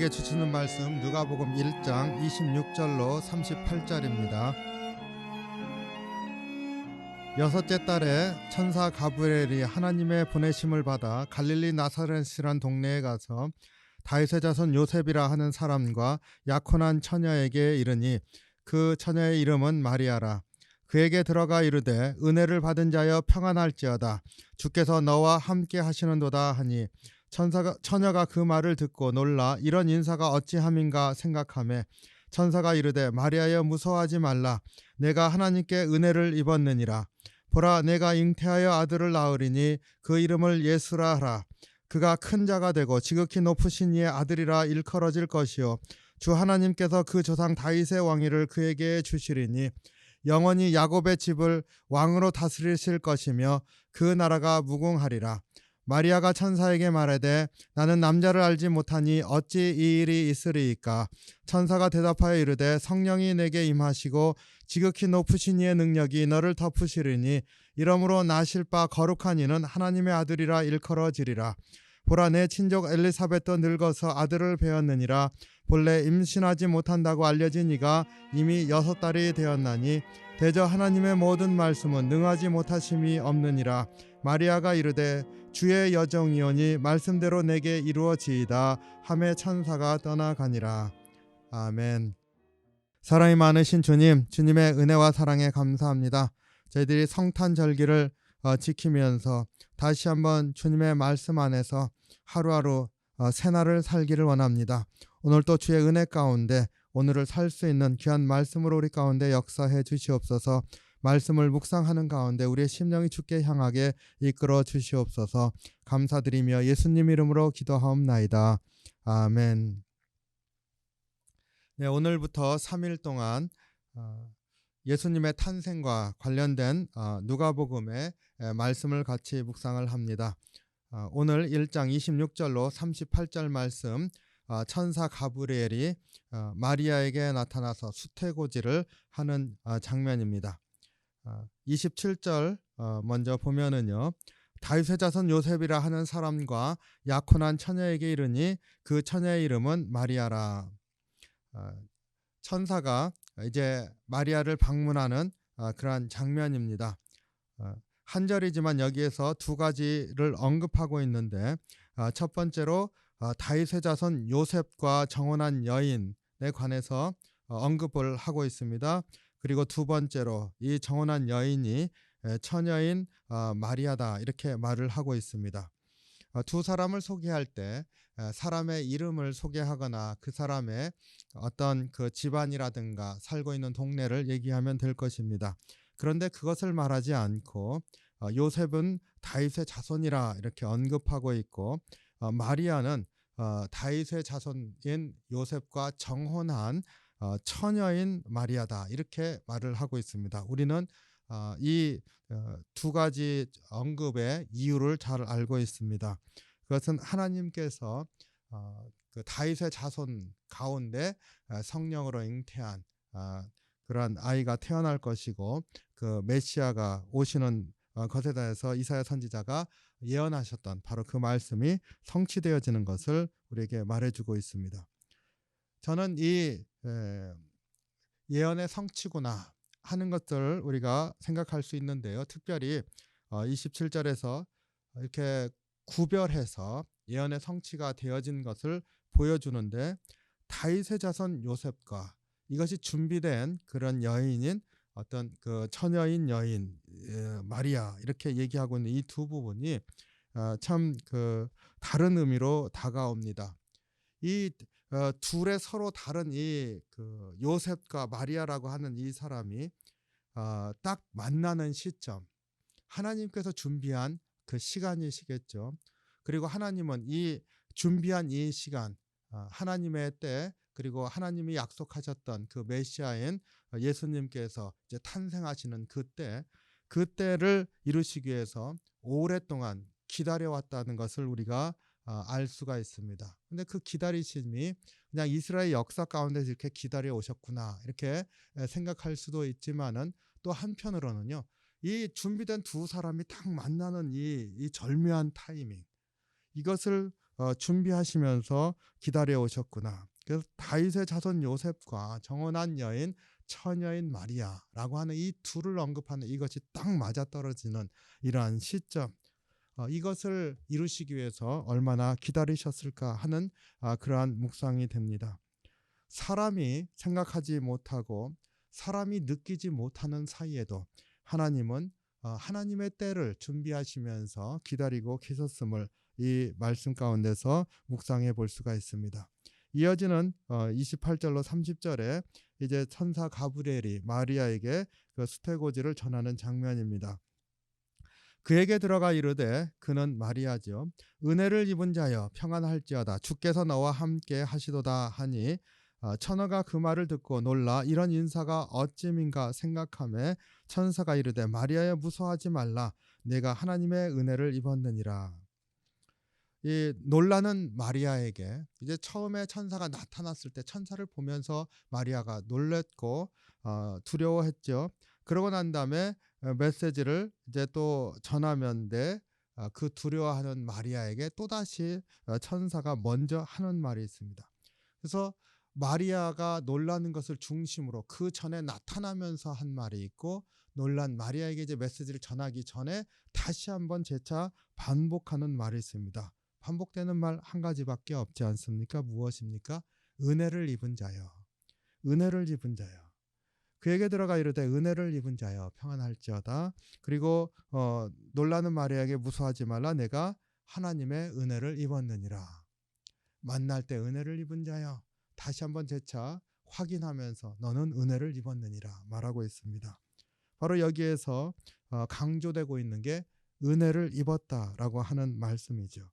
우리에게 주시는 말씀 누가복음 1장 26절로 38절입니다. 여섯째 달에 천사 가브리엘이 하나님의 보내심을 받아 갈릴리 나사렛이란 동네에 가서 다윗의 자손 요셉이라 하는 사람과 약혼한 처녀에게 이르니 그 처녀의 이름은 마리아라. 그에게 들어가 이르되 은혜를 받은 자여 평안할지어다. 주께서 너와 함께 하시는도다 하니 천사가 처녀가 그 말을 듣고 놀라 이런 인사가 어찌함인가 생각하매 천사가 이르되 마리아여 무서워하지 말라. 내가 하나님께 은혜를 입었느니라. 보라 내가 잉태하여 아들을 낳으리니 그 이름을 예수라 하라. 그가 큰 자가 되고 지극히 높으신 이의 아들이라 일컬어질 것이요. 주 하나님께서 그 조상 다윗의 왕위를 그에게 주시리니 영원히 야곱의 집을 왕으로 다스리실 것이며 그 나라가 무궁하리라 마리아가 천사에게 말하되 나는 남자를 알지 못하니 어찌 이 일이 있으리이까? 천사가 대답하여 이르되 성령이 내게 임하시고 지극히 높으신 이의 능력이 너를 덮으시리니 이러므로 나실 바 거룩한 이는 하나님의 아들이라 일컬어지리라. 보라 내 친족 엘리사벳도 늙어서 아들을 배었느니라. 본래 임신하지 못한다고 알려진 이가 이미 여섯 달이 되었나니 대저 하나님의 모든 말씀은 능하지 못하심이 없느니라 마리아가 이르되 주의 여정이오니 말씀대로 내게 이루어지이다. 함에 천사가 떠나가니라. 아멘. 사랑이 많으신 주님 주님의 은혜와 사랑에 감사합니다. 저희들이 성탄 절기를 어, 지키면서 다시 한번 주님의 말씀 안에서 하루하루 어, 새날을 살기를 원합니다. 오늘 또 주의 은혜 가운데 오늘을 살 수 있는 귀한 말씀으로 우리 가운데 역사해 주시옵소서 말씀을 묵상하는 가운데 우리의 심령이 주께 향하게 이끌어 주시옵소서 감사드리며 예수님 이름으로 기도하옵나이다. 아멘. 네, 오늘부터 3일 동안 어, 예수님의 탄생과 관련된 어, 누가복음의 에, 말씀을 같이 묵상을 합니다. 어, 오늘 1장 26절로 38절 말씀 어, 천사 가브리엘이 어, 마리아에게 나타나서 수태고지를 하는 어, 장면입니다. 27절 먼저 보면은요. 다윗의 자손 요셉이라 하는 사람과 약혼한 처녀에게 이르니 그 처녀의 이름은 마리아라. 어, 천사가 이제 마리아를 방문하는 어, 그러한 장면입니다. 어, 한 절이지만 여기에서 두 가지를 언급하고 있는데 첫 번째로 다윗의 자손 요셉과 정혼한 여인에 관해서 언급을 하고 있습니다. 그리고 두 번째로 이 정혼한 여인이 처녀인 어, 마리아다 이렇게 말을 하고 있습니다. 어, 두 사람을 소개할 때 사람의 이름을 소개하거나 그 사람의 어떤 그 집안이라든가 살고 있는 동네를 얘기하면 될 것입니다. 그런데 그것을 말하지 않고 어, 요셉은 다윗의 자손이라 이렇게 언급하고 있고 마리아는 다윗의 자손인 요셉과 정혼한 어, 처녀인 마리아다 이렇게 말을 하고 있습니다. 우리는 어, 이두 어, 가지 언급의 이유를 잘 알고 있습니다. 그것은 하나님께서 그 다윗의 자손 가운데 성령으로 잉태한 그러한 아이가 태어날 것이고 그 메시아가 오시는 것에 대해서 이사야 선지자가 예언하셨던 바로 그 말씀이 성취되어지는 것을 우리에게 말해주고 있습니다. 저는 이 예언의 성취구나 하는 것들을 우리가 생각할 수 있는데요. 특별히 27절에서 어, 이렇게 구별해서 예언의 성취가 되어진 것을 보여주는데 다윗의 자손 요셉과 이것이 준비된 그런 여인인 어떤 그 처녀인 여인 마리아 이렇게 얘기하고 있는 이 두 부분이 어, 참그 다른 의미로 다가옵니다. 이 어, 둘의 서로 다른 이 그 요셉과 마리아라고 하는 이 사람이 어, 딱 만나는 시점 하나님께서 준비한 그 시간이시겠죠. 그리고 하나님은 이 준비한 이 시간 어, 하나님의 때 그리고 하나님이 약속하셨던 그 메시아인 예수님께서 이제 탄생하시는 그때 그때를 이루시기 위해서 오랫동안 기다려왔다는 것을 우리가 어, 알 수가 있습니다. 근데 그 기다리심이 그냥 이스라엘 역사 가운데 이렇게 기다려 오셨구나 이렇게 생각할 수도 있지만은 또 한편으로는요 이 준비된 두 사람이 딱 만나는 이, 이 절묘한 타이밍 이것을 어, 준비하시면서 기다려 오셨구나. 그래서 다윗의 자손 요셉과 정혼한 여인 처녀인 마리아라고 하는 이 둘을 언급하는 이것이 딱 맞아 떨어지는 이러한 시점. 어, 이것을 이루시기 위해서 얼마나 기다리셨을까 하는 아, 그러한 묵상이 됩니다. 사람이 생각하지 못하고 사람이 느끼지 못하는 사이에도 하나님은 어, 하나님의 때를 준비하시면서 기다리고 계셨음을 이 말씀 가운데서 묵상해 볼 수가 있습니다. 이어지는 어, 28절로 30절에 이제 천사 가브리엘이 마리아에게 그 수태고지를 전하는 장면입니다. 그에게 들어가 이르되 그는 마리아죠 은혜를 입은 자여 평안할지어다. 주께서 너와 함께 하시도다 하니 어, 처녀가 그 말을 듣고 놀라 이런 인사가 어찌민가 생각함에 천사가 이르되 마리아여 무서워하지 말라. 내가 하나님의 은혜를 입었느니라. 이 놀라는 마리아에게 이제 처음에 천사가 나타났을 때 천사를 보면서 마리아가 놀랬고 어, 두려워했죠. 그러고 난 다음에 어, 메시지를 이제 또 전하면데 어, 그 두려워하는 마리아에게 또 다시 어, 천사가 먼저 하는 말이 있습니다. 그래서 마리아가 놀라는 것을 중심으로 그 전에 나타나면서 한 말이 있고 놀란 마리아에게 이제 메시지를 전하기 전에 다시 한번 재차 반복하는 말이 있습니다. 반복되는 말 한 가지밖에 없지 않습니까? 무엇입니까? 은혜를 입은 자여. 은혜를 입은 자여. 그에게 들어가 이르되 은혜를 입은 자여 평안할지어다. 그리고 어, 놀라는 마리아에게 무서워하지 말라. 내가 하나님의 은혜를 입었느니라. 만날 때 은혜를 입은 자여. 다시 한번 재차 확인하면서 너는 은혜를 입었느니라 말하고 있습니다. 바로 여기에서 어, 강조되고 있는 게 은혜를 입었다라고 하는 말씀이죠.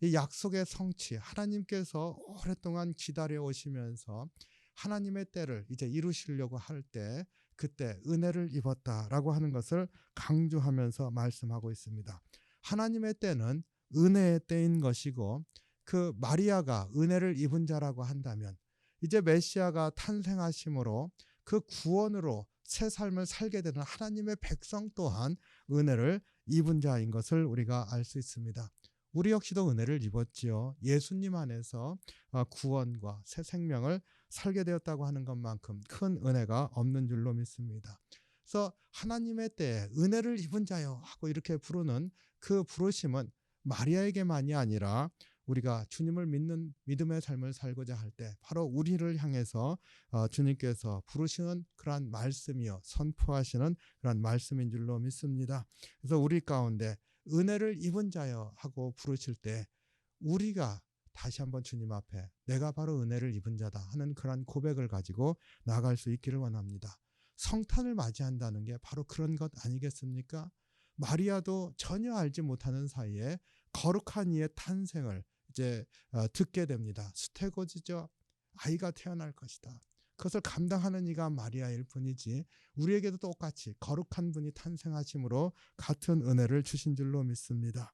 이 약속의 성취, 하나님께서 오랫동안 기다려 오시면서 하나님의 때를 이제 이루시려고 할 때 그때 은혜를 입었다라고 하는 것을 강조하면서 말씀하고 있습니다. 하나님의 때는 은혜의 때인 것이고 그 마리아가 은혜를 입은 자라고 한다면 이제 메시아가 탄생하심으로 그 구원으로 새 삶을 살게 되는 하나님의 백성 또한 은혜를 입은 자인 것을 우리가 알 수 있습니다. 우리 역시도 은혜를 입었지요. 예수님 안에서 어, 구원과 새 생명을 살게 되었다고 하는 것만큼 큰 은혜가 없는 줄로 믿습니다. 그래서 하나님의 때에 은혜를 입은 자요 하고 이렇게 부르는 그 부르심은 마리아에게만이 아니라 우리가 주님을 믿는 믿음의 삶을 살고자 할 때 바로 우리를 향해서 어, 주님께서 부르시는 그러한 말씀이요 선포하시는 그러한 말씀인 줄로 믿습니다. 그래서 우리 가운데 은혜를 입은 자여 하고 부르실 때 우리가 다시 한번 주님 앞에 내가 바로 은혜를 입은 자다 하는 그러한 고백을 가지고 나아갈 수 있기를 원합니다. 성탄을 맞이한다는 게 바로 그런 것 아니겠습니까? 마리아도 전혀 알지 못하는 사이에 거룩한 이의 탄생을 이제 어, 듣게 됩니다. 수태고지죠. 아이가 태어날 것이다. 그것을 감당하는 이가 마리아일 뿐이지 우리에게도 똑같이 거룩한 분이 탄생하심으로 같은 은혜를 주신 줄로 믿습니다.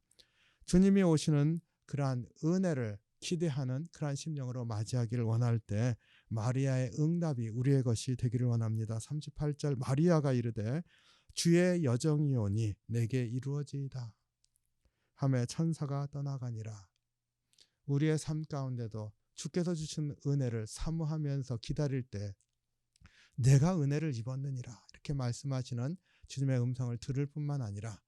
주님이 오시는 그러한 은혜를 기대하는 그러한 심령으로 맞이하기를 원할 때 마리아의 응답이 우리의 것이 되기를 원합니다. 38절 마리아가 이르되 주의 여정이오니 내게 이루어지이다. 함에 천사가 떠나가니라. 우리의 삶 가운데도 주께서 주신 은혜를 사모하면서 기다릴 때 내가 은혜를 입었느니라 이렇게 말씀하시는 주님의 음성을 들을 뿐만 아니라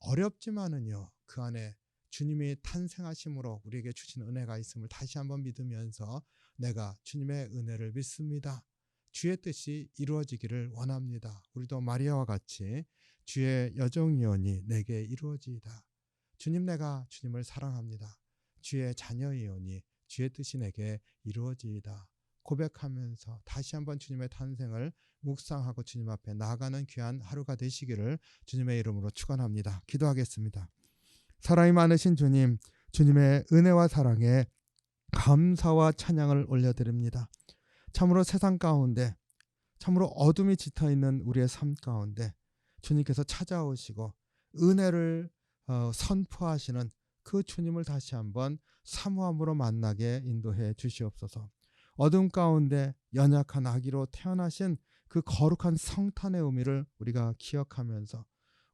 어렵지만은요 그 안에 주님이 탄생하심으로 우리에게 주신 은혜가 있음을 다시 한번 믿으면서 내가 주님의 은혜를 믿습니다. 주의 뜻이 이루어지기를 원합니다. 우리도 마리아와 같이 주의 여정이오니 내게 이루어지이다. 주님 내가 주님을 사랑합니다. 주의 자녀이오니 주의 뜻이 내게 이루어지이다. 고백하면서 다시 한번 주님의 탄생을 묵상하고 주님 앞에 나아가는 귀한 하루가 되시기를 주님의 이름으로 축원합니다. 기도하겠습니다. 사랑이 많으신 주님, 주님의 은혜와 사랑에 감사와 찬양을 올려드립니다. 참으로 세상 가운데 참으로 어둠이 짙어 있는 우리의 삶 가운데 주님께서 찾아오시고 은혜를 어, 선포하시는 그 주님을 다시 한번 사모함으로 만나게 인도해 주시옵소서. 어둠 가운데 연약한 아기로 태어나신 그 거룩한 성탄의 의미를 우리가 기억하면서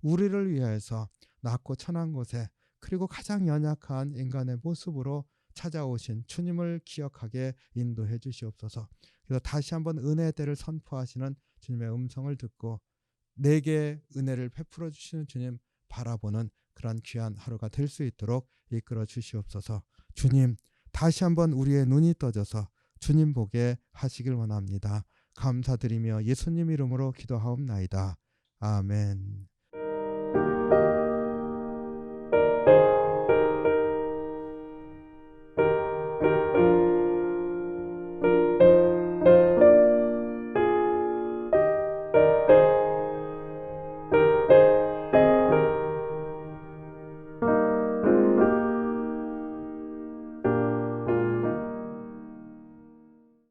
우리를 위하여서 낮고 천한 곳에 그리고 가장 연약한 인간의 모습으로 찾아오신 주님을 기억하게 인도해 주시옵소서. 그래서 다시 한번 은혜의 때를 선포하시는 주님의 음성을 듣고 내게 은혜를 베풀어 주시는 주님 바라보는 그러한 귀한 하루가 될 수 있도록 이끌어 주시옵소서. 주님 다시 한번 우리의 눈이 떠져서 주님 보게 하시길 원합니다. 감사드리며 예수님 이름으로 기도하옵나이다. 아멘.